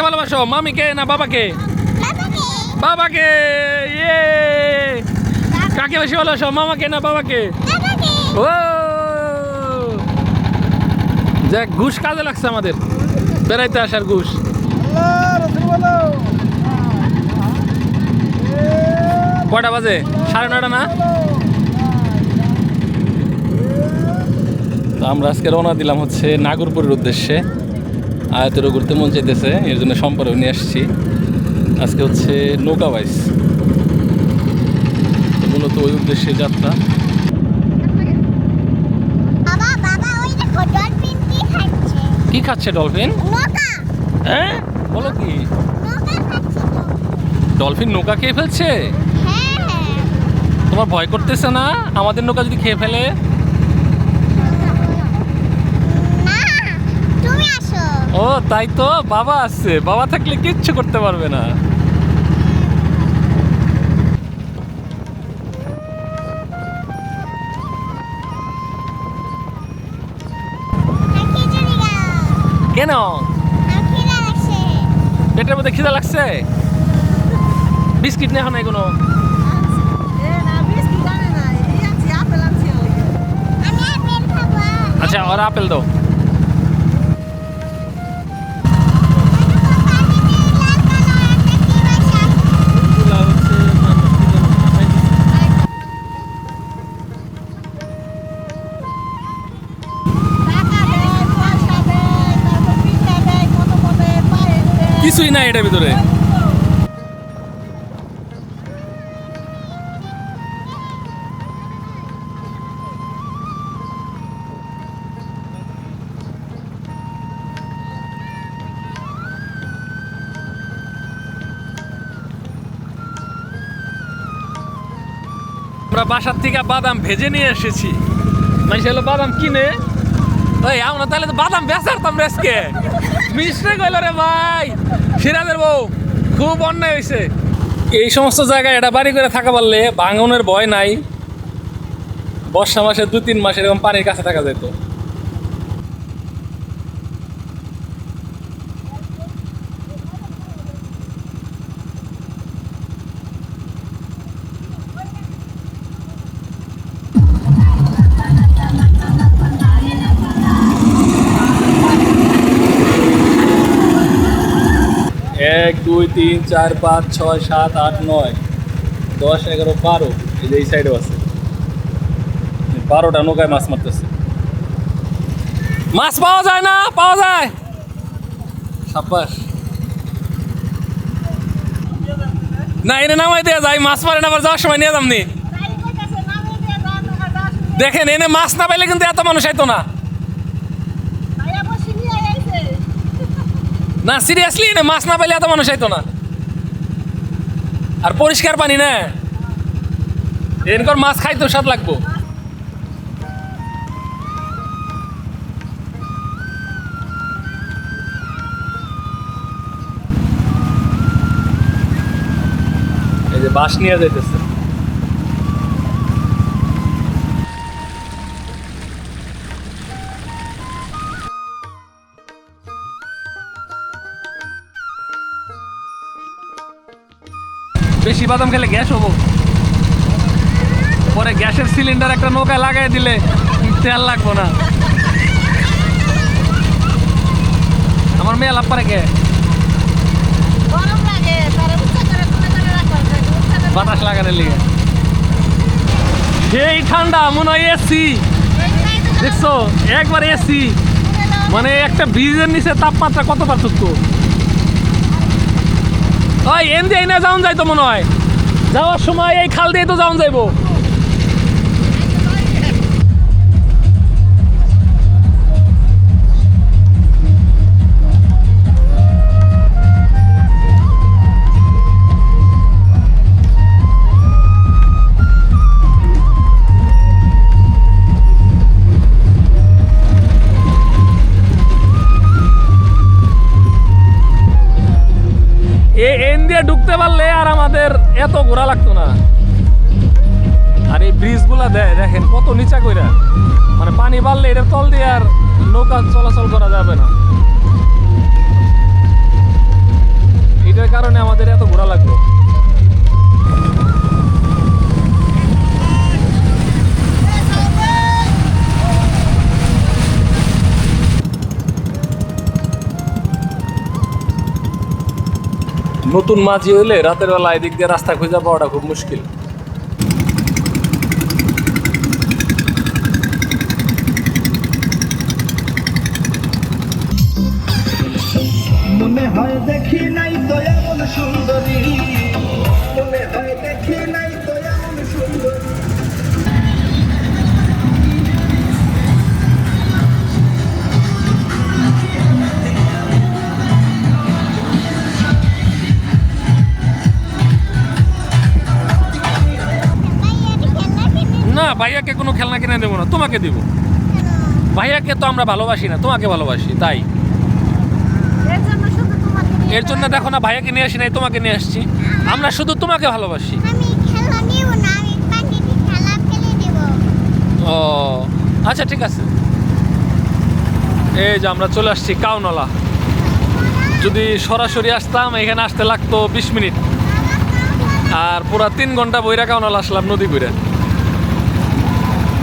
কাকে ভালোবাসো মামিকে না বাবাকে? বাবাকে। ইয়ে। কাকে বেশি ভালোবাসো মামাকে না বাবাকে? ও। যাক ঘুষ কাজে লাগছে আমাদের। বেড়াইতে আসার ঘুষ। কটা বাজে? সাড়ে নয়টা না? আমরা আজকে রওনা দিলাম হচ্ছে নাগরপুরের উদ্দেশ্যে। আয়তেরও ঘুরতে মন চাইতেছে এর জন্য সম্পর্ক নিয়ে আসছি। আজকে হচ্ছে নৌকা বাইস। মূলত ওই উদ্দেশ্যে যাত্রা। কি খাচ্ছে? ডলফিন হ্যাঁ? বলো কি? ডলফিন নৌকা খেয়ে ফেলছে? হ্যাঁ। তোমার ভয় করতেছে না? আমাদের নৌকা যদি খেয়ে ফেলে না তুমি আসো ও, তাই তো, বাবা আসছে বাবা থাকলে কিচ্ছু করতে পারবে না। কেন? পেটের মধ্যে খিদা লাগছে? বিস্কিট নেওয়া নাই কোনো? আচ্ছা ওরা আপেল দাও। কিছুই নাই এটার ভিতরে। আমরা বাসার থেকে বাদাম ভেজে নিয়ে এসেছি। মানে বাদাম কিনে? ওই আমরা তাহলে তো বাদাম বেচারতাম রেসকে। মিস্টে কইল রে ভাই। সিরাজের বউ, খুব অন্যায় হয়েছে এই সমস্ত জায়গায় এটা বাড়ি করে থাকা পারলে ভাঙনের ভয় নাই। বর্ষা মাসে দু তিন মাস এরকম পানির কাছে থাকা যেত এক, দুই, তিন, চার, পাঁচ, ছয়, সাত, আট, নয়, দশ, এগারো, বারো। এই যে এই সাইডেও আছে। বারোটা নৌকায় মাছ মারতেছে। মাছ পাওয়া যায় না, পাওয়া যায়। সাব্বাস। না, এনে নামাই দেওয়া যায়, মাছ মারে না, আবার যাওয়ার সময় নিয়ে যামনি। দেখেন, এনে মাছ না পাইলে কিন্তু এত মানুষ আইতো না। না সিরিয়াসলি না মাছ না পাইলে এত মানুষ আইতো না। আর পরিষ্কার পানি না। এরকম মাছ খাইতো স্বাদ লাগবো। এই যে বাঁশ নিয়ে যাইতেছে। বেশি বাদাম খেলে গ্যাস হব। পরে গ্যাসের সিলিন্ডার একটা নৌকায় লাগাই দিলে তেল লাগবো না। আমার মেয়ে লাভ পারে কে? বাতাস লাগানোর লিগে। সেই ঠান্ডা মনে হয় এসি দেখছ? একবার এসি মানে একটা ব্রিজের নিচে তাপমাত্রা কত পার্থক্য ওই এম দিয়ে না যাওন যাইতো মনে হয়। যাওয়ার সময় এই খাল দিয়ে তো যাওন যাইবো। দিয়ে ঢুকতে পারলে আর আমাদের এত ঘোরা লাগতো না। আর এই ব্রিজগুলা দেয় দেখেন কত নিচা কইরা। মানে পানি বাড়লে এটার তল দিয়ে আর নৌকা চলাচল করা যাবে না। এটার কারণে আমাদের এত ঘোরা লাগবে নতুন মাঝি হইলে রাতের বেলা এদিক দিয়ে রাস্তা খুঁজে পাওয়াটা খুব মুশকিল। ভাইয়াকে কোনো খেলনা কিনে দেবো না তোমাকে দিব। ভাইয়াকে তো আমরা ভালোবাসি না তোমাকে ভালোবাসি তাই। এর জন্য দেখো না ভাইয়াকে নিয়ে আসি নাই তোমাকে নিয়ে আসছি। আমরা শুধু তোমাকে ভালোবাসি। ও আচ্ছা ঠিক আছে। এই যে আমরা চলে আসছি কাউনলা। যদি সরাসরি আসতাম এখানে আসতে লাগতো বিশ মিনিট। আর পুরা তিন ঘণ্টা বইরা কাউনলা আসলাম নদী ঘুরে।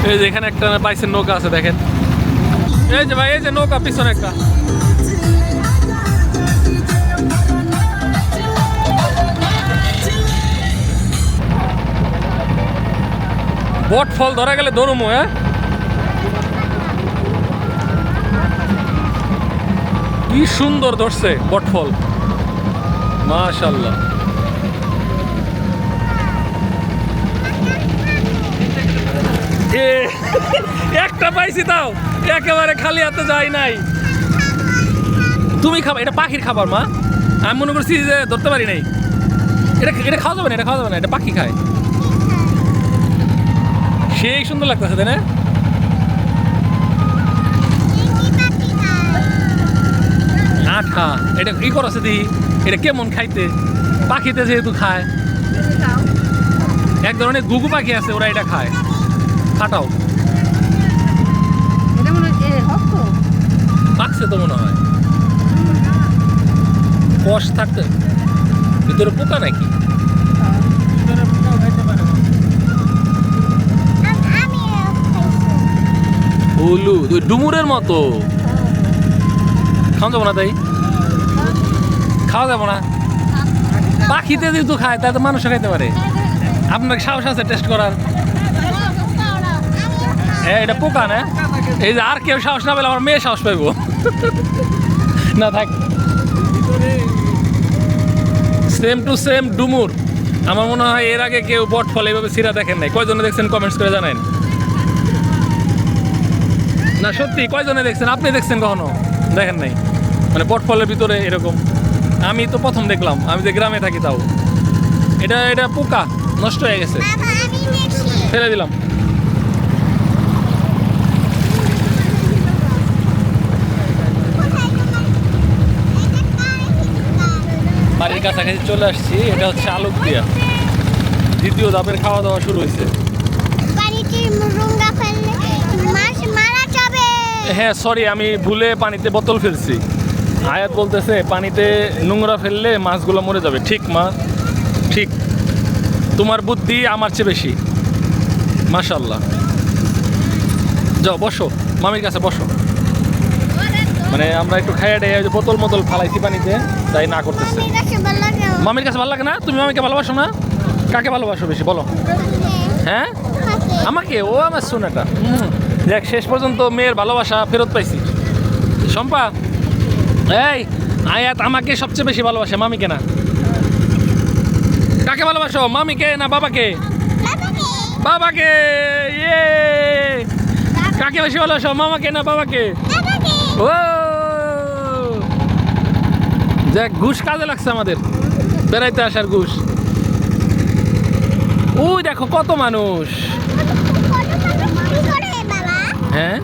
এই যে এখানে একটা বাইসের নৌকা আছে, দেখেন। এই যে ভাই, এই যে নৌকা, পিছনে একটা। বট ফল ধরা গেলে দৌড়মো হ্যাঁ? কি সুন্দর ধরছে বটফল মাশাল্লাহ এ, একটা পাইছি তাও। একেবারে খালি হাতে যাই নাই। তুমি খাবা, এটা পাখির খাবার, মা। আমি মনে করছি যে ধরতে পারি নাই। এটা এটা খাওয়া যাবে না, এটা খাওয়া যাবে না, এটা পাখি খায়। সেই সুন্দর লাগতেছে, তাই না? আঠা, এটা কি করছে দি? এটা কেমন খাইতে? পাখিতে যেহেতু খায়। এক ধরনের গুগু পাখি আছে, ওরা এটা খায়। ফাটাও তো পাকছে তো মনে হয়। কষ থাকতে ভিতরে পোকা নাকি? হলুদ ওই ডুমুরের মতো। খাওয়া যাব না তাই? খাওয়া যাব না? পাখিতে যেহেতু খায় তাতে মানুষও খাইতে পারে। আপনার সাহস আছে টেস্ট করার? হ্যাঁ এটা পোকা না? এই যে আর কেউ সাহস না পেলে আমার মেয়ে সাহস পাইব। না থাক। সেম টু সেম ডুমুর। আমার মনে হয় এর আগে কেউ বট ফল এইভাবে সিরা দেখেন নাই। কয়জনে দেখছেন কমেন্টস করে জানেন না সত্যি কয়জনে দেখছেন? আপনি দেখছেন কখনো? দেখেন নাই। মানে বট ফলের ভিতরে এরকম। আমি তো প্রথম দেখলাম। আমি যে গ্রামে থাকি তাও। এটা এটা পোকা নষ্ট হয়ে গেছে। ফেলে দিলাম কোথায় তোমার এটা কার হিসকার বাড়ির কাছাকাছি চলে আসছি। এটা হচ্ছে আলোক দিয়া দ্বিতীয় ধাপের খাওয়া দাওয়া শুরু হয়েছে। হ্যাঁ সরি আমি ভুলে পানিতে বোতল ফেলছি। আয়াত বলতেছে পানিতে নোংরা ফেললে মাছগুলো মরে যাবে। ঠিক মা? ঠিক। তোমার বুদ্ধি আমার চেয়ে বেশি। মাশাল্লাহ যাও বসো। মামির কাছে বসো। মানে আমরা একটু খাইয়া টাইয়া বোতল মোতল ফালাইছি পানিতে, তাই না করতেছে। মামির কাছে ভালো লাগে না? তুমি মামিকে ভালোবাসো না? কাকে ভালোবাসো বেশি, বলো। হ্যাঁ? আমাকে? ও আমার সোনাটা। দেখ শেষ পর্যন্ত মেয়ের ভালোবাসা ফেরত পাইছি। শম্পা, এই, আয়াত আমাকে সবচেয়ে বেশি ভালোবাসে, মামিকে না? কাকে ভালোবাসো? মামিকে না বাবাকে? বাবাকে! ইয়ে! কাকে বেশি ভালোবাসো, মামাকে না বাবাকে? ও! দেখ, ঘুষ কাজে লাগছে আমাদের। বেড়াইতে আসার ঘুষ। ওই দেখো, কত মানুষ। হ্যাঁ?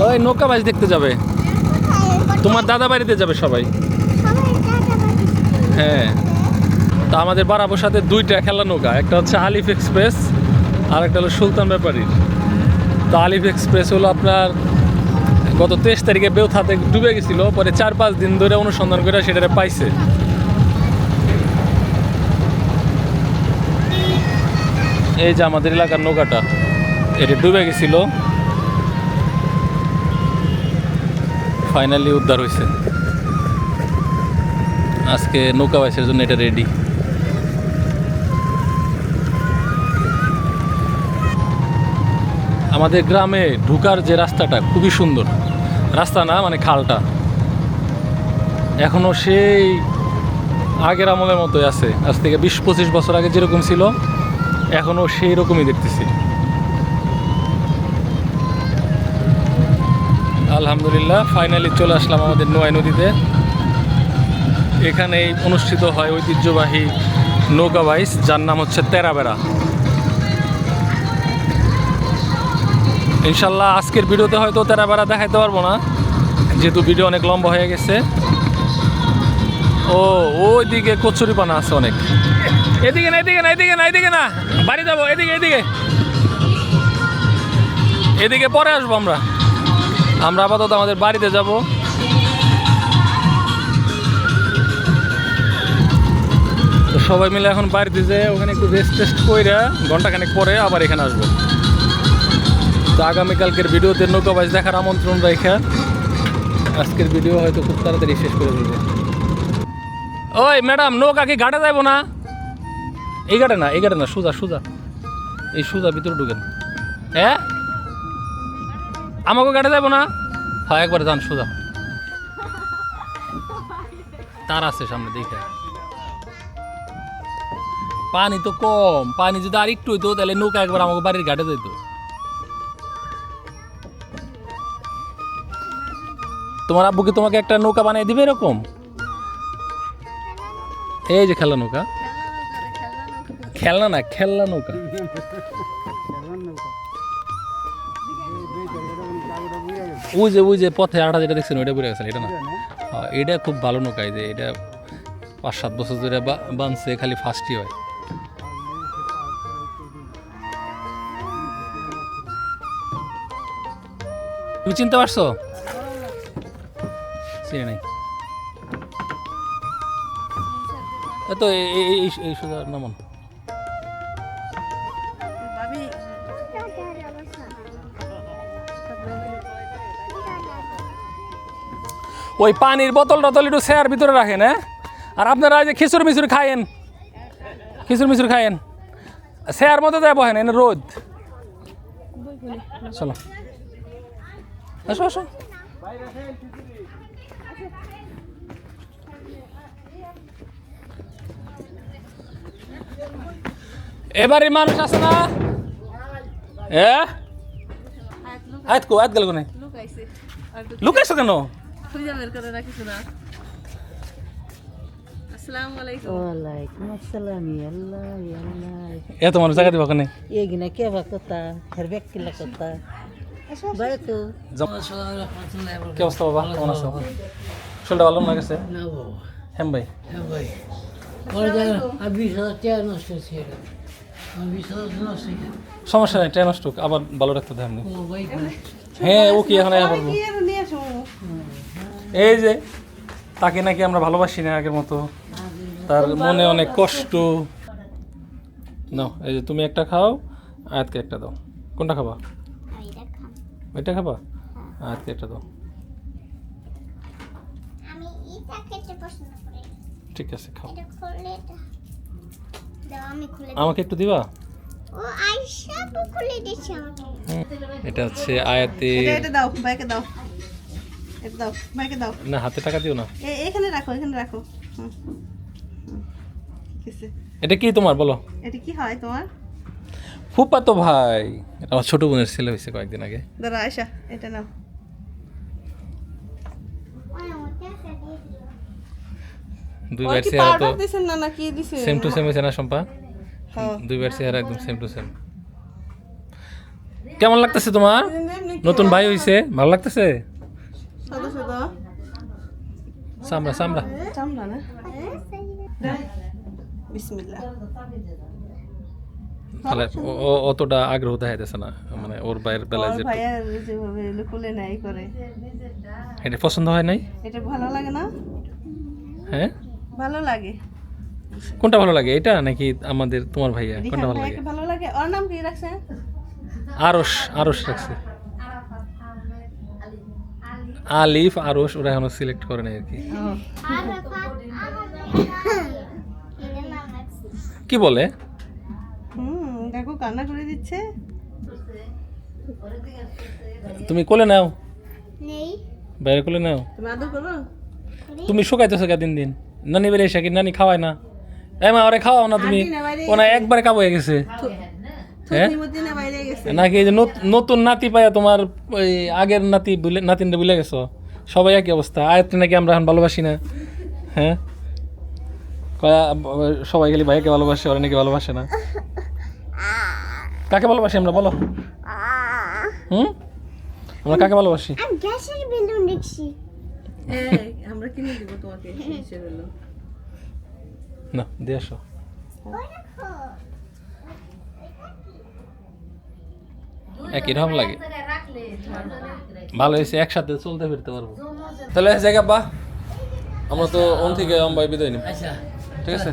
ওই নৌকা বাজ দেখতে যাবে। তোমার দাদা বাড়িতে যাবে সবাই। হ্যাঁ। তা আমাদের বারাবোর দুইটা খেলা নৌকা, একটা হচ্ছে আলিফ এক্সপ্রেস আর একটা হলো সুলতান ব্যাপারীর। তো আলিফ এক্সপ্রেস হলো আপনার গত তেইশ তারিখে বেউথাতে ডুবে গেছিল, পরে চার পাঁচ দিন ধরে অনুসন্ধান করে সেটারে পাইছে। এই যে আমাদের এলাকার নৌকাটা, এটা ডুবে গেছিল। ফাইনালি উদ্ধার হয়েছে আজকে নৌকা বাইসের জন্য এটা রেডি আমাদের গ্রামে ঢুকার যে রাস্তাটা খুবই সুন্দর। রাস্তা না মানে খালটা। এখনও সেই আগের আমলের মতোই আছে। আজ থেকে বিশ, পঁচিশ বছর আগে যেরকম ছিল এখনও সেই রকমই দেখতেছি। আলহামদুলিল্লাহ ফাইনালি চলে আসলাম আমাদের নোয়াই নদীতে। এখানেই অনুষ্ঠিত হয় ঐতিহ্যবাহী নৌকা বাইস, যার নাম হচ্ছে তেরাবেড়া। ইনশাল্লাহ আজকের ভিডিওতে হয়তো তারা বেড়া দেখাইতে পারব না। যেহেতু ভিডিও অনেক লম্বা হয়ে গেছে। ও, ওইদিকে কচুরি পানা আছে অনেক। এদিকে না এদিকে না এদিকে না এদিকে না। বাড়ি যাব, এদিকে এদিকে। এদিকে পরে আসব আমরা। আমরা আপাতত আমাদের বাড়িতে যাব। সবাই মিলে এখন বাড়িতে যে ওখানে একটু রেস্ট টেস্ট কইরা ঘন্টাখানেক পরে আবার এখানে আসব। তো আগামীকালকের ভিডিওতে নৌকা বাস দেখার আমন্ত্রণ রেখা আজকের ভিডিও হয়তো খুব তাড়াতাড়ি শেষ করে দেবো ওই ম্যাডাম, নৌকা কি ঘাটে যাব না? এই ঘাটে না, এই ঘাটে না, সোজা সোজা। এই সোজা ভিতরে ঢুকেন। হ্যাঁ? আমাকে ঘাটে যাব না? হ্যাঁ একবার যান, সোজা। তার আছে সামনে, দেখে। পানি তো কম, পানি যদি আর একটু হইতো, তাহলে নৌকা একবার আমাকে বাড়ির ঘাটে যেত তোমার আব্বু কি তোমাকে একটা নৌকা বানিয়ে দিবে এরকম? এই যে খেলনা নৌকা। খেলনা না, খেলনা নৌকা। ওই যে ওই যে পথে আটা যেটা দেখছেন, ওইটা বুঝে গেছেন এটা না? এটা খুব ভালো নৌকা যে এটা পাঁচ সাত বছর ধরে বানছে, খালি ফার্স্টই হয়। তুমি চিনতে পারছ? চিনি নাই। তো এই- এই- সোজা নামন ওই পানির বোতল টতল একটু শেয়ার ভিতরে রাখেন হ্যাঁ? আর আপনারা যে খিচুড়ি মিচুরি খায়েন খিচুড়ি মিচুরি খায়েন শেয়ার মতো যায় বহেন এনে রোদ। চলো। আসো আসো। এবারে মানুষ আছে না? এ? আয়াত কো আয়াত গেল কোনে? লুকাইছে কেন? এত মানুষ জায়গা দিবা কেনে? এগিনা কে বা কথা? হের ব্যক্তিলা কথা? কি অবস্থা বাবা? কেমন আছো? শরীরটা ভালো না গেছে হ্যাঁ ভাই। সমস্যা নেই ট্রেন হোক, আবার ভালো রাখতে দেয় আপনি হ্যাঁ ও কি এখন এই যে তাকে নাকি আমরা ভালোবাসি না আগের মতো। তার মনে অনেক কষ্ট। নাও এই যে তুমি একটা খাও আয়াতকে একটা দাও। কোনটা খাবা? এটা খাবা? আয়াতকে একটা দাও। আমি এটা খেতে পছন্দ ঠিক আছে খাও। এটা খুললে দাও। আমি খুলে আমাকে একটু দিবা? ও খুলে আমাকে। এটা হচ্ছে আয়াতে এটা দাও বাইকে দাও। এটা দাও বাইকে দাও। না হাতে টাকা দিও না। এ এখানে রাখো এখানে রাখো। এটা কি তোমার বলো? এটা কি হয় তোমার? ফুপা তো ভাই আমার ছোট বোনের ছেলে হয়েছে কয়েকদিন আগে। দাঁড়া আয়সা এটা নাও ওই ওটা একটা দিয়ে দিও। দুই ভাইয়ের চেহারা তো সেম টু সেম হয়েছে না হ্যাঁ। দুই ভাইয়ের চেহারা একদম সেম টু সেম কেমন লাগতেছে তোমার? নতুন ভাই হইছে ভালো লাগতেছে? সাদা সামরা সামরা না? হ্যাঁ, বিসমিল্লাহ। তাহলে ও- ও অতটা আগ্রহ দেখাইতেছে না মানে ওর ভাইয়ের বেলায় যে যেভাবে লুকুলে নাই করে। এটা পছন্দ হয় নাই? এটা ভালো লাগে না? হ্যাঁ? ভালো লাগে। কোনটা ভালো লাগে? এটা নাকি আমাদের তোমার ভাইয়া? কোনটা ভালো লাগে? ভালো লাগে? ওর নাম কি রাখছে? আরস আরস রাখছে। আলিফ আরস ওরা এখনও সিলেক্ট করে নাই আর কি। কি বলে? হুম দেখো কান্না করে দিচ্ছে। তুমি কোলে নাও। নেই। বাইরে কোলে নাও। তুমি আদর করো? তুমি শুকাইতেছো কে দিন দিন? নানি বেড়ে এসে কি নানি খাওয়ায় না। এই মা ওরে খাওয়াও না তুমি। ওনা একবারে কাবু হয়ে? গেছে। হ্যাঁ? নাকি এই যে নতুন নাতি পাইয়া তোমার ওই আগের নাতি বুলে নাতিনটা বুলে গেছো? সবাই একই অবস্থা। আয়ত্তে নাকি আমরা এখন ভালোবাসি না। হ্যাঁ? সবাই খালি ভাইয়াকে ভালোবাসে ওরা নাকি ভালোবাসে না। কাকে ভালোবাসি আমরা বলো। হুম? আমরা কাকে ভালোবাসি? গ্যাসের বেলুন দেখছি এই, আমরা কিনে দিব তোমাকে হিসেব হলো। না দিয়ে আসো। একই রকম লাগে। ভালো হয়েছে একসাথে চলতে ফিরতে পারব। তাহলে জায়গা বা। আমরা তো ওন থেকে অম্বাই বিদায় নিব। ঠিক আছে?